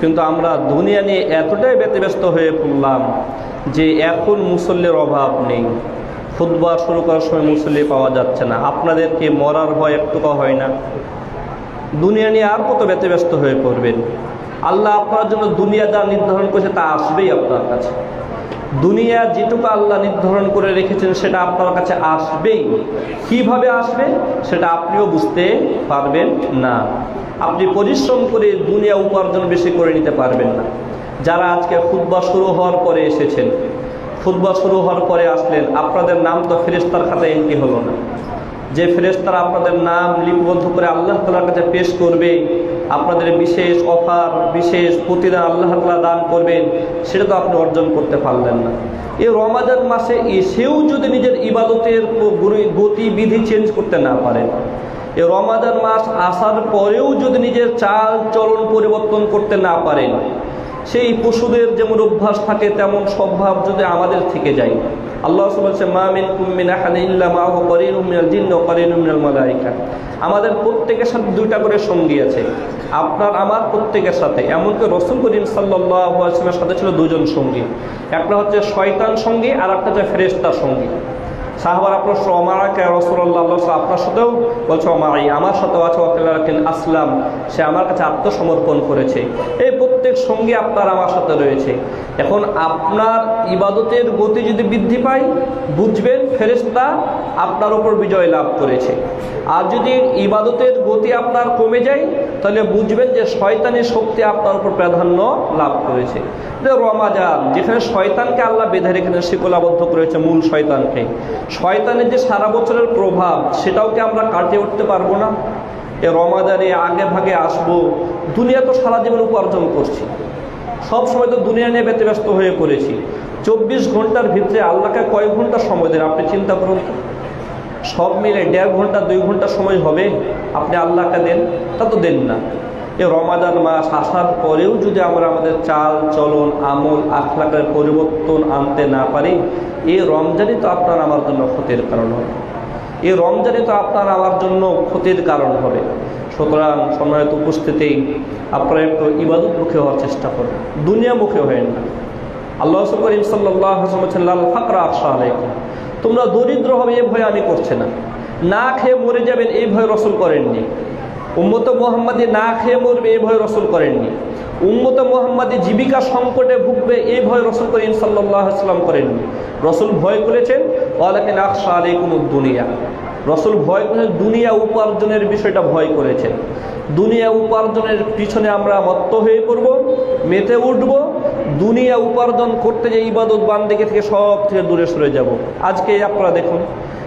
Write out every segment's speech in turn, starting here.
কিন্তু আমরা দুনিয়া নিয়ে এতটাই ব্যতিব্যস্ত হয়ে পড়লাম যে এখন মুসল্লির অভাব নেই। খুদবা শুরু করার সময় মুসল্লি পাওয়া যাচ্ছে না। আপনাদেরকে মরার ভয় একটুকু হয় না। দুনিয়া নিয়ে আর কত ব্যতিব্যস্ত হয়ে পড়বেন? আল্লাহ আপনার জন্য দুনিয়া যা নির্ধারণ করেছে তা আসবেই আপনার কাছে। দুনিয়া যেটুকু আল্লাহ নির্ধারণ করে রেখেছেন, সেটা আপনার কাছে আসবেই। কীভাবে আসবে, সেটা আপনিও বুঝতে পারবেন না। আপনি পরিশ্রম করে দুনিয়া উপার্জন বেশি করে নিতে পারবেন না। যারা আজকে খুদ্া শুরু হওয়ার পরে এসেছেন খুদ্া শুরু হওয়ার পরে আসলেন, আপনাদের নাম তো ফেরেস্তার খাতায় এন্ট্রি হলো না। যে ফেরেস্তারা আপনাদের নাম লিপিবদ্ধ করে আল্লাহ তালার কাছে পেশ করবে আপনাদের বিশেষ অফার, বিশেষ প্রতিদান আল্লাহ আল্লাহ দান করবেন, সেটা তো আপনি অর্জন করতে পারলেন না। এই রমাজান মাসে এসেও যদি নিজের ইবাদতের গতিবিধি চেঞ্জ করতে না পারেন। এই রমাজান মাস আসার পরেও যদি নিজের চাল চলন পরিবর্তন করতে না পারেন, সেই পশুদের যেমন অভ্যাস থাকে, তেমন স্বভাব যদি আমাদের থেকে যায়। আল্লাহ বলছে, মা মিন আমাদের প্রত্যেকের সাথে দুইটা করে সঙ্গী আছে। আপনার, আমার প্রত্যেকের সাথে। এমনকি রসুল করিম আলাইহি সাথে ছিল দুজন সঙ্গী। একটা হচ্ছে শয়তান সঙ্গী, আর একটা হচ্ছে ফেরেশতা সঙ্গী। সাহাবার আপনার অমারাকে রসুল্লাহ আপনার সাথেও বলছে অমারাই আমার সাথেও আছে আসলাম। সে আমার কাছে আত্মসমর্পণ করেছে। এই প্রত্যেক সঙ্গে আপনার আমার সাথে রয়েছে। এখন আপনার ইবাদতের গতি যদি বৃদ্ধি পায়, বুঝবেন ফেরেস্তা আপনার ওপর বিজয় লাভ করেছে। আর যদি ইবাদতের গতি আপনার কমে যায়, তাহলে বুঝবেন যে শয়তানের শক্তি আপনার উপর প্রাধান্য লাভ করেছে। রমাজান, যেখানে শয়তানকে আল্লাহ বেঁধে রেখেছেন শিকলাবদ্ধ করেছে মূল শয়তানকে। শয়তানের যে সারা বছরের প্রভাব, সেটাও কি আমরা কাটিয়ে উঠতে পারব না? এ রমাদানে আগে ভাগে আসব। দুনিয়া তো সারা জীবন উপার্জন করছি। সব সময় তো দুনিয়া নিয়ে ব্যতিব্যস্ত হয়ে পড়েছি। চব্বিশ ঘণ্টার ভিতরে আল্লাহকে কয়েক ঘণ্টা সময় দেন, আপনি চিন্তা করুন সব মিলে দেড় ঘণ্টা, দুই ঘণ্টা সময় হবে, আপনি আল্লাহকে দেন, তা তো দেন না। এ রমাদান মাস আসার পরেও যদি আমরা আমাদের চাল, চলন, আমল, আখলাকের পরিবর্তন আনতে না পারি এই রমজানই তো আপনার আমার জন্য ক্ষতির কারণ হবে। এই রমজানে তো আপনার আমার জন্য ক্ষতির কারণ হবে। সুতরাং সময়ত উপস্থিতি, আপনারা একটু ইবাদত মুখে হওয়ার চেষ্টা করুন। দুনিয়া মুখে হয়ে না। আল্লাহ করিম সাল্লাহ ফাকরা আফসা আলাইকুম। তোমরা দরিদ্র হবে, এ ভয় আমি করছে না। না খেয়ে মরে যাবেন এই ভয় রসুল করেননি। উম্মত মোহাম্মদী না খেয়ে মরবে এই ভয় রসুল করেননি। উম্মত মোহাম্মদে জীবিকা সংকটে ভুগবে এই ভয় রসুল করিম সাল্লাম করেননি। রসুল ভয় করেছেন, ওয়ালাকিন দুনিয়া। রসুল ভয় করেছেন, দুনিয়া উপার্জনের বিষয়টা ভয় করেছেন। দুনিয়া উপার্জনের পিছনে আমরা মত্ত হয়ে পড়ব, মেতে উঠব দুনিয়া উপার্জন করতে যে ইবাদত বান্দিকে থেকে সব থেকে দূরে সরে যাব। আজকে আপনারা দেখুন,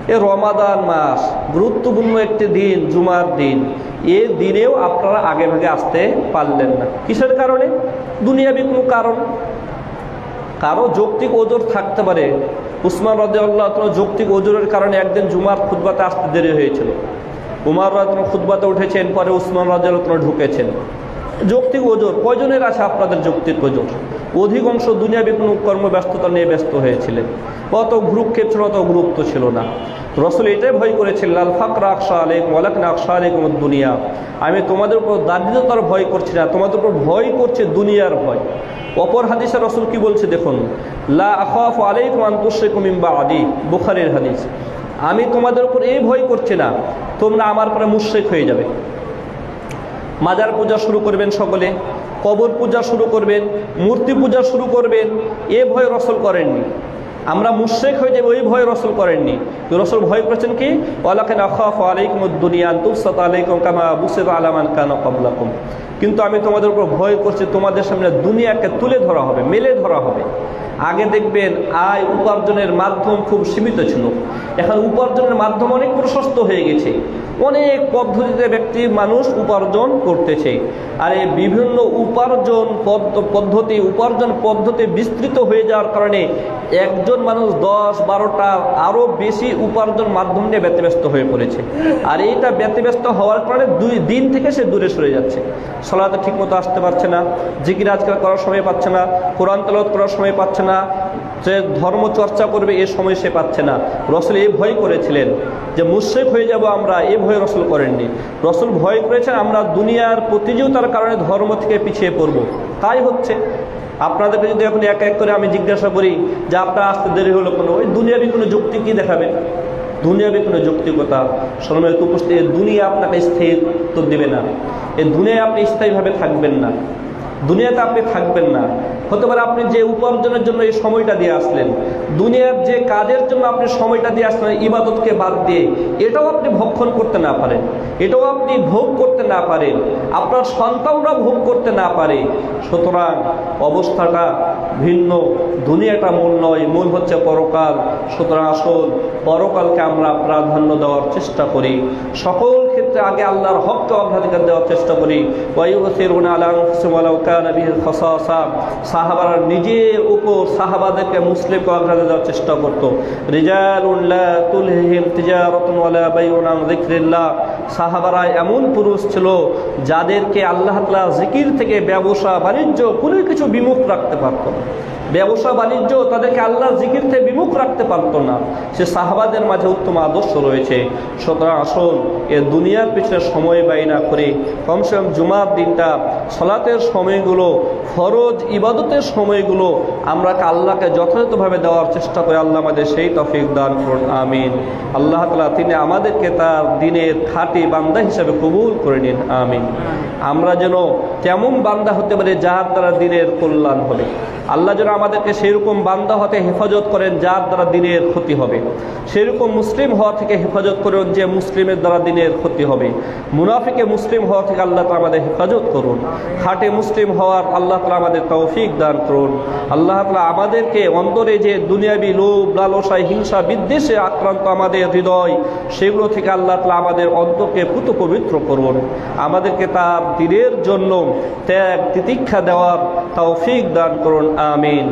এ রমাদান মাস, গুরুত্বপূর্ণ একটি দিন, জুমার দিন। এ দিনেও আপনারা আগে ভাগে আসতে পারলেন না। কিসের কারণে? দুনিয়াবি কোনো কারণ। কারও যৌক্তিক ওজোর থাকতে পারে। উসমান রাজিয়াল্লাহ যৌক্তিক ওজোরের কারণে একদিন জুমার খুদ্বাতে আসতে দেরি হয়েছিল। উমার রাজন খুদ্বাতে উঠেছেন, পরে উসমান রাজিয়াল্লাহ ঢুকেছেন। যৌক্তিক ওজোর, কয়জনের আছে আপনাদের যৌক্তিক ওজোর? অধিকাংশ দুনিয়াবি কোনো কর্মব্যস্ততা নিয়ে ব্যস্ত হয়েছিলেন। অত ভ্রুক্ষেপ ছিল অত গুরুত্ব ছিল না। রসুল এটাই ভয় করেছিল লাল ফাকর আকশা আলেক ওয়ালাক আকশা আলেক দুনিয়া আমি তোমাদের উপর দারিদ্রতার ভয় করছি না, তোমাদের উপর ভয় করছে দুনিয়ার ভয়। অপর হাদিসে রসুল কি বলছে দেখুন, লা আখাফ আলাইকুম আন্তুশেকুম ইম্বা আদি বুখারের হাদিস, আমি তোমাদের উপর এই ভয় করছি না, তোমরা আমার পরে মুশেক হয়ে যাবে। মাজার পূজা শুরু করবেন সকলে। কবর পূজা শুরু করবেন, মূর্তি পূজা শুরু করবেন, এ ভয় রসল করেননি। আমরা মুশ্রেক হয়ে যাবে ওই ভয় রসল করেননি। রসল ভয় করেছেন কি? আলামান কিন্তু আমি তোমাদের উপর ভয় করছি, তোমাদের সামনে দুনিয়াকে তুলে ধরা হবে, মেলে ধরা হবে। আগে দেখবেন আয় উপার্জনের মাধ্যম খুব সীমিত ছিল। এখন উপার্জনের মাধ্যম অনেক প্রশস্ত হয়ে গেছে। অনেক পদ্ধতিতে ব্যক্তি মানুষ উপার্জন করতেছে। আর এই বিভিন্ন উপার্জন পদ্ধতি উপার্জন পদ্ধতি বিস্তৃত হয়ে যাওয়ার কারণে একজন মানুষ দশ, বারোটা আরও বেশি উপার্জন মাধ্যম নিয়ে ব্যতিব্যস্ত হয়ে পড়েছে। আর এইটা ব্যতিব্যস্ত হওয়ার কারণে দুই দিন থেকে সে দূরে সরে যাচ্ছে। সলাতে ঠিকমতো আসতে পারছে না, জিকির আজকাল করার সময় পাচ্ছে না, কোরআন তলত করার সময় পাচ্ছে না যে ধর্ম চর্চা করবে, এ সময় সে পাচ্ছে না। রসুল এই ভয় করেছিলেন যে মুশ্রিক হয়ে যাব আমরা, এ ভয় রসুল করেননি। রসুল ভয় করেছেন, আমরা দুনিয়ার প্রতিযোগিতার কারণে ধর্ম থেকে পিছিয়ে পড়ব। তাই হচ্ছে, আপনাদেরকে যদি এখন এক এক করে আমি জিজ্ঞাসা করি যে আপনার আসতে দেরি হলো কোনো, ওই দুনিয়াবি কোনো যুক্তি কি দেখাবে? দুনিয়াবি কোনো যৌক্তিকতা। শ্রমের উপস্থিত দুনিয়া আপনাকে স্থায়িত্ব দেবে না। এই দুনিয়ায় আপনি স্থায়ীভাবে থাকবেন না। দুনিয়াতে আপনি থাকবেন না। হতে পারে আপনি যে উপার্জনের জন্য এই সময়টা দিয়ে আসলেন, দুনিয়ার যে কাজের জন্য আপনি সময়টা দিয়ে আসলেন, ইবাদতকে বাদ দিয়ে, এটাও আপনি ভক্ষণ করতে না পারেন, এটাও আপনি ভোগ করতে না পারেন, আপনার সন্তানরা ভোগ করতে না পারে। সুতরাং অবস্থাটা ভিন্ন, দুনিয়াটা মূল নয়, মূল হচ্ছে পরকাল। সুতরাং আসল পরকালকে আমরা প্রাধান্য দেওয়ার চেষ্টা করি। সকল আগে আল্লাহর হককে অগ্রাধিকার দেওয়ার চেষ্টা করি। সাহাবার নিজের উপর সাহাবাদেরকে মুসলিমকে অগ্রাধিকার দেওয়ার চেষ্টা করতো। রিজাল উল্লাহ তুলহিম তিজারাতুন ওয়ালা বাইউন সাহাবারা এমন পুরুষ ছিল যাদেরকে আল্লাহ তাআলা জিকির থেকে ব্যবসা, বাণিজ্য, কোনো কিছু বিমুখ রাখতে পারত ব্যবসা, বাণিজ্য তাদেরকে আল্লাহ জিকির থেকে বিমুখ রাখতে পারতো না। সে সাহাবাদের মাঝে উত্তম আদর্শ রয়েছে। সুতরাং আসুন, এ দুনিয়ার পিছনে সময় ব্যয় না করে কমসে কম জুমার দিনটা, সলাতের সময়গুলো, ফরজ ইবাদতের সময়গুলো আমরা আল্লাহকে যথাযথভাবে দেওয়ার চেষ্টা করে আল্লাহ আমাদের সেই তফিক দান করুন, আমিন। আল্লাহ তালা তিনি আমাদেরকে তার দিনের খাঁটি বান্দা হিসাবে কবুল করে নিন, আমিন। আমরা যেন কেমন বান্দা হতে পারি, যার দ্বারা দিনের কল্যাণ হবে। আল্লাহ যেন আমাদেরকে সেরকম বান্দা হতে হেফাজত করেন, যার দ্বারা দিনের ক্ষতি হবে। সেরকম মুসলিম হওয়া থেকে হেফাজত করুন, যে মুসলিমের দ্বারা দিনের ক্ষতি হবে। মুনাফিকে মুসলিম হওয়া থেকে আল্লাহ তালা আমাদের হেফাজত করুন। খাটে মুসলিম হওয়ার আল্লাহ তালা আমাদের তৌফিক দান করুন। আল্লাহ তালা আমাদেরকে অন্তরে যে দুনিয়াবি লোভ, লালসায়, হিংসা, বিদ্বেষে আক্রান্ত আমাদের হৃদয়, সেগুলো থেকে আল্লাহ তালা আমাদের অন্তরকে পুত পবিত্র করুন। আমাদেরকে তার দিনের জন্য ত্যাগ, তিতিক্ষা দেওয়ার তৌফিক দান করুন। আমিন।